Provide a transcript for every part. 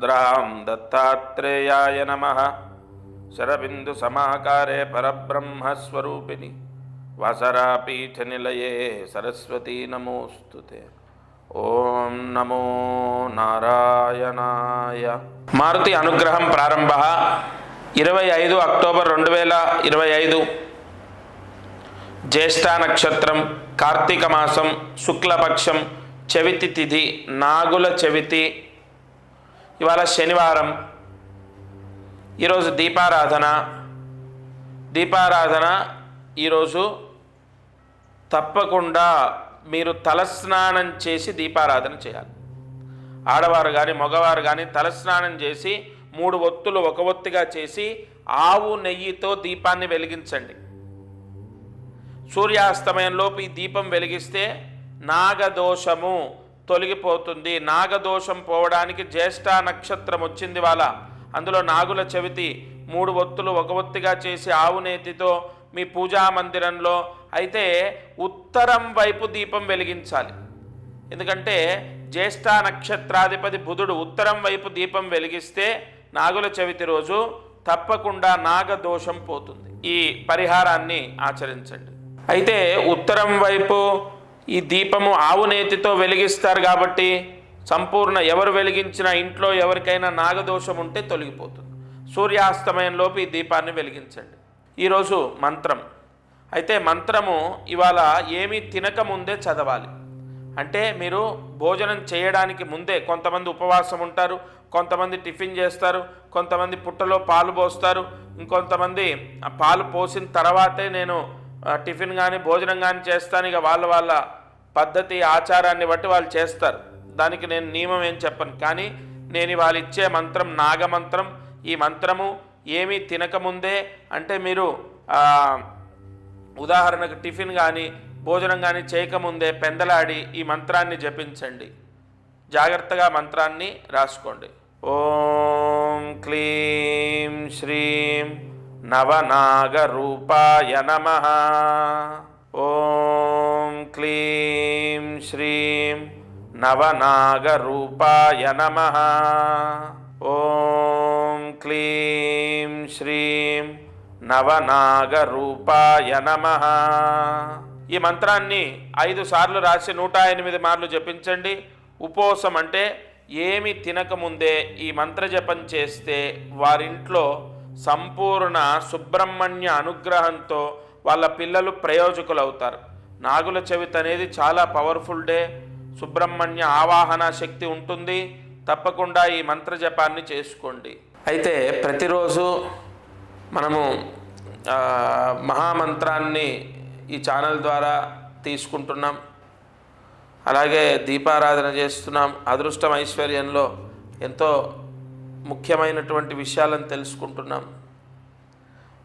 द्रां दत्तात्रेयाय नमः शरबिन्दुसमाकारे परब्रह्मस्वरूपिणि वासरापीठनिलये सरस्वती नमोऽस्तु ते ఓం నమో నారాయణాయ మారుతి అనుగ్రహం ప్రారంభ ఇరవై ఐదు అక్టోబర్ రెండు వేల ఇరవై ఐదు జ్యేష్ఠ నక్షత్రం కార్తీక మాసం శుక్లపక్షం చవితి తిథి నాగుల చవితి ఇవాళ శనివారం. ఈరోజు దీపారాధన. దీపారాధన ఈరోజు తప్పకుండా మీరు తలస్నానం చేసి దీపారాధన చేయాలి. ఆడవారు కానీ మగవారు కానీ తలస్నానం చేసి మూడు ఒత్తులు ఒక ఒత్తిగా చేసి ఆవు నెయ్యితో దీపాన్ని వెలిగించండి. సూర్యాస్తమయంలోపు ఈ దీపం వెలిగిస్తే నాగదోషము తొలగిపోతుంది. నాగదోషం పోవడానికి జ్యేష్ఠ నక్షత్రం వచ్చింది వాళ్ళ. అందులో నాగుల చవితి మూడు ఒత్తులు ఒక ఒత్తిగా చేసి ఆవు నేతితో మీ పూజా మందిరంలో అయితే ఉత్తరం వైపు దీపం వెలిగించాలి. ఎందుకంటే జ్యేష్ఠ నక్షత్రాధిపతి బుధుడు ఉత్తరం వైపు దీపం వెలిగిస్తే నాగుల చవితి రోజు తప్పకుండా నాగదోషం పోతుంది. ఈ పరిహారాన్ని ఆచరించండి. అయితే ఉత్తరం వైపు ఈ దీపము ఆవు నేతితో వెలిగిస్తారు కాబట్టి సంపూర్ణ ఎవరు వెలిగించిన ఇంట్లో ఎవరికైనా నాగదోషం ఉంటే తొలగిపోతుంది. సూర్యాస్తమయంలోపు ఈ దీపాన్ని వెలిగించండి. ఈరోజు మంత్రం. అయితే మంత్రము ఇవాళ ఏమీ తినక ముందే చదవాలి. అంటే మీరు భోజనం చేయడానికి ముందే కొంతమంది ఉపవాసం ఉంటారు కొంతమంది టిఫిన్ చేస్తారు కొంతమంది పుట్టలో పాలు పోస్తారు ఇంకొంతమంది ఆ పాలు పోసిన తర్వాతే నేను టిఫిన్ కానీ భోజనం కానీ చేస్తాను. ఇక వాళ్ళ వాళ్ళ పద్ధతి ఆచారాన్ని బట్టి వాళ్ళు చేస్తారు. దానికి నేను నియమం ఏం చెప్పను. కానీ నేను వాళ్ళు ఇచ్చే మంత్రం నాగమంత్రం ఈ మంత్రము ఏమీ తినకముందే అంటే మీరు ఉదాహరణకు టిఫిన్ కానీ భోజనం కానీ చేయకముందే పెందలాడి ఈ మంత్రాన్ని జపించండి. జాగ్రత్తగా మంత్రాన్ని రాసుకోండి. ఓం క్లీం శ్రీం నవనాగరూపాయ నమ. ఓం క్లీం శ్రీం నవనాగరూపాయ నమ. ఓం క్లీం శ్రీం నవనాగరూపాయ నమ. ఈ మంత్రాన్ని ఐదు సార్లు రాసి నూట ఎనిమిది మార్లు జపించండి. ఉపోసం అంటే ఏమి తినకముందే ఈ మంత్ర జపం చేస్తే వారింట్లో సంపూర్ణ సుబ్రహ్మణ్య అనుగ్రహంతో వాళ్ళ పిల్లలు ప్రయోజకులు అవుతారు నాగుల చవితి అనేది చాలా పవర్ఫుల్ డే సుబ్రహ్మణ్య ఆవాహన శక్తి ఉంటుంది. తప్పకుండా ఈ మంత్ర జపాన్ని చేసుకోండి. అయితే ప్రతిరోజు మనము మహామంత్రాన్ని ఈ ఛానల్ ద్వారా తీసుకుంటున్నాం. అలాగే దీపారాధన చేస్తున్నాం. అదృష్టం ఐశ్వర్యంలో ఎంతో ముఖ్యమైనటువంటి విషయాలను తెలుసుకుంటున్నాం.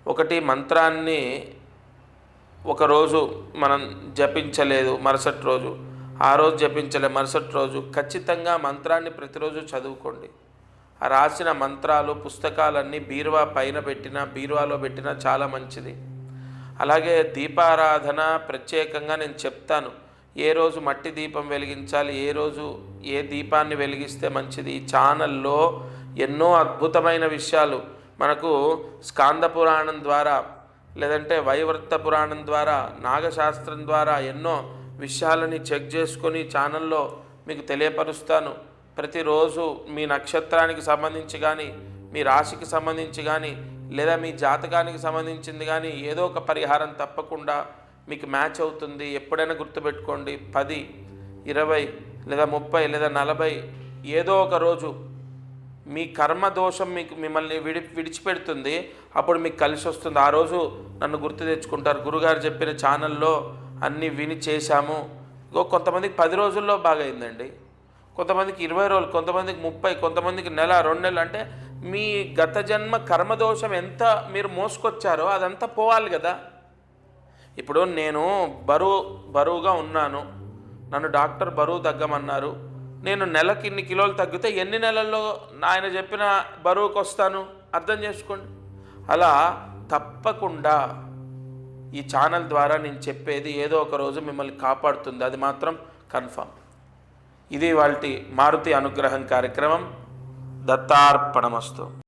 ఒకటి మంత్రాన్ని ఒకరోజు మనం జపించలేదు మరుసటి రోజు. ఆ రోజు జపించలే మరుసటి రోజు. ఖచ్చితంగా మంత్రాన్ని ప్రతిరోజు చదువుకోండి. రాసిన మంత్రాలు పుస్తకాలన్నీ బీరువా పైన పెట్టినా బీరువాలో పెట్టినా చాలా మంచిది. అలాగే దీపారాధన ప్రత్యేకంగా నేను చెప్తాను. ఏ రోజు మట్టి దీపం వెలిగించాలి ఏ రోజు ఏ దీపాన్ని వెలిగిస్తే మంచిది? ఈ ఛానల్లో ఎన్నో అద్భుతమైన విషయాలు. మనకు స్కాంద పురాణం ద్వారా లేదంటే వైవృత్త పురాణం ద్వారా నాగశాస్త్రం ద్వారా ఎన్నో విషయాలని చెక్ చేసుకొని ఛానల్లో మీకు తెలియపరుస్తాను. ప్రతిరోజు మీ నక్షత్రానికి సంబంధించి కానీ మీ రాశికి సంబంధించి కానీ లేదా మీ జాతకానికి సంబంధించింది కానీ ఏదో ఒక పరిహారం తప్పకుండా మీకు మ్యాచ్ అవుతుంది. ఎప్పుడైనా గుర్తుపెట్టుకోండి. పది ఇరవై లేదా ముప్పై లేదా నలభై ఏదో ఒక రోజు మీ కర్మ దోషం మీకు మిమ్మల్ని విడి విడిచిపెడుతుంది. అప్పుడు మీకు కలిసి వస్తుంది. ఆ రోజు నన్ను గుర్తు తెచ్చుకుంటారు. గురుగారు చెప్పిన ఛానల్లో అన్నీ విని చేశాము. ఇంకో కొంతమందికి పది రోజుల్లో బాగా అయిందండి కొంతమందికి ఇరవై రోజులు కొంతమందికి ముప్పై కొంతమందికి నెల రెండు నెలలు అంటే మీ గత జన్మ కర్మదోషం ఎంత మీరు మోసుకొచ్చారో అదంతా పోవాలి కదా. ఇప్పుడు నేను బరువు బరువుగా ఉన్నాను. నన్ను డాక్టర్ బరువు తగ్గమన్నారు. నేను నెలకి ఇన్ని కిలోలు తగ్గితే ఎన్ని నెలల్లో ఆయన చెప్పిన బరువుకు వస్తాను? అర్థం చేసుకోండి. అలా తప్పకుండా ఈ ఛానల్ ద్వారా నేను చెప్పేది ఏదో ఒక రోజు మిమ్మల్ని కాపాడుతుంది. అది మాత్రం కన్ఫర్మ్ ఇది వాళ్ళ మారుతి అనుగ్రహం కార్యక్రమం. దత్తార్పణమస్తు.